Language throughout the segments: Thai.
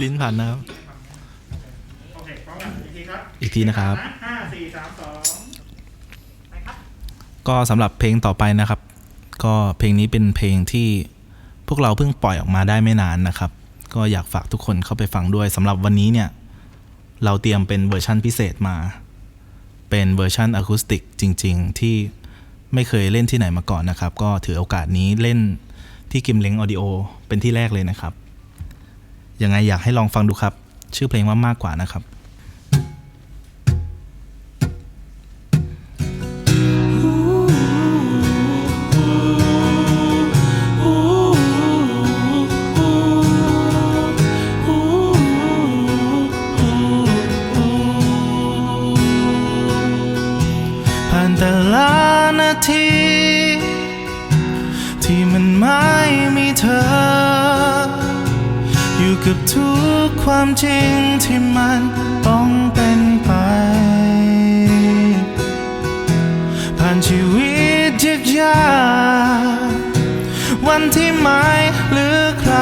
ลิ้นผ่านนะครับโอเคพร้อมกันอีกทีครับอีกทีนะครับ ห้าสี่สามสองไปครับก็สำหรับเพลงต่อไปนะครับ ก็เพลงนี้เป็นเพลงที่พวกเราเพิ่งปล่อยออกมาได้ไม่นานนะครับ ก็อยากฝากทุกคนเข้าไปฟังด้วยสำหรับวันนี้เนี่ย เราเตรียมเป็นเวอร์ชั่นพิเศษมา เป็นเวอร์ชั่นอะคูสติกจริง ๆ ที่ไม่เคยเล่นที่ไหนมาก่อนนะครับ ก็ถือโอกาสนี้เล่นที่กิมเล้งออดิโอเป็นที่แรกเลยนะครับ ยังไงอยากให้ลองฟังดูครับ ชื่อเพลงว่ามากกว่านะครับที่มันไม่มีเธอ กับทุกความจริงที่มันต้องเป็นไป ผ่านชีวิตยากยากวันที่ไม่เหลือใคร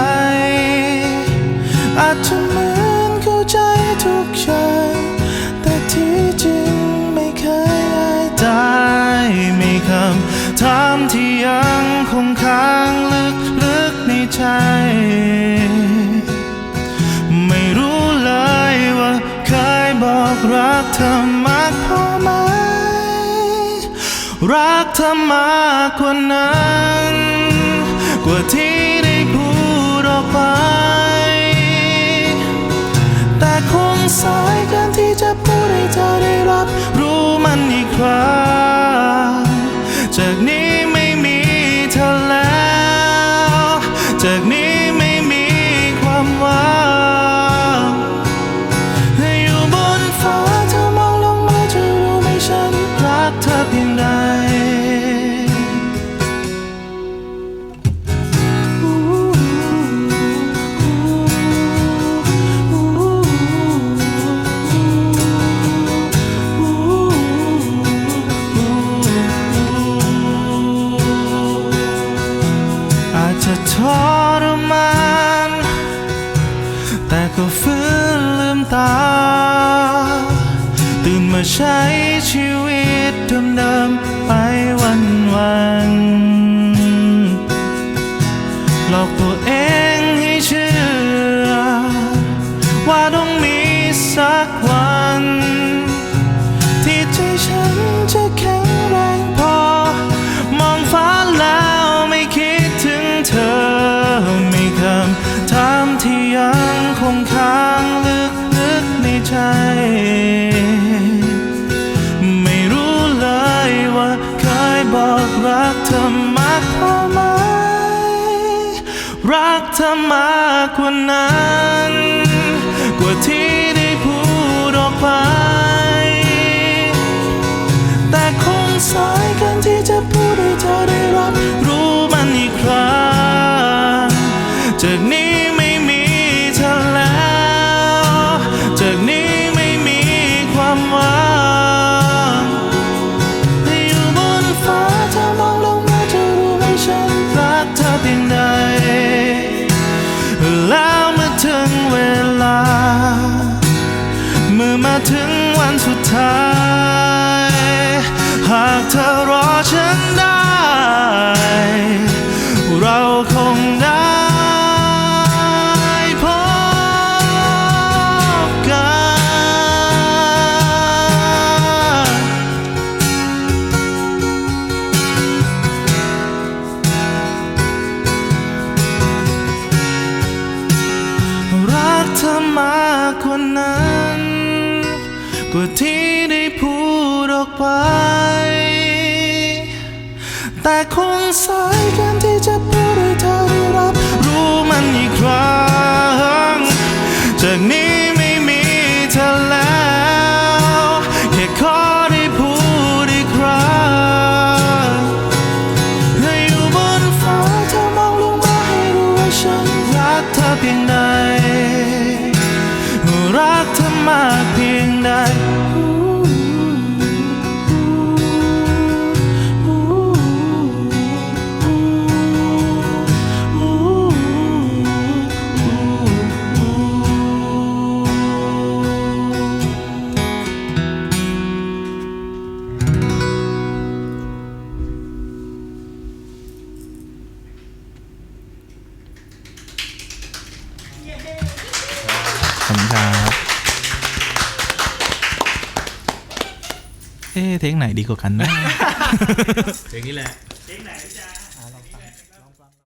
อาจจะเหมือนเข้าใจทุกอย่างแต่ที่จริงไม่เคยได้ไดมีคำถามที่ยังคงค้างลึกๆในใจ รักเธอมากพอไหม รักเธอมากกว่านั้น กว่าที่ ตื่นมาใช้ชีวิตเดิมๆไปวันวันๆหลอกตัวเองให้เชื่อว่า อมากกว่านั้น กว่าที่ได้พูดออกไป แต่คงสายเกินที่จะพูดให้เธอได้รับ รู้มันอีกครั้งจากนี้ไม่มีเธอแล้ว จากนี้ไม่มีความหวัง มื่อมาถึงวันสุดท้าย หากเธอรอฉันได้ เราคงได้พบกัน รักเธอมากกว่านั้น ว่าที่ได้พูดออกไป แต่คงสายเกินที่จะพูดให้เธอได้รับ รู้มันอีกครั้ง จากนี้ไม่มีเธอแล้ว แค่ขอได้พูดอีกครั้งให้อยู่บนฟ้าเธอมองลงมาให้รู้ว่าฉันรักเธอเพียงใดรักเธอมากเพียงใด คุณครับเอ๊ะเทคไหนดีกว่ากันนะ อย่างนี้แหละ เทคไหนจ๊ะอ่า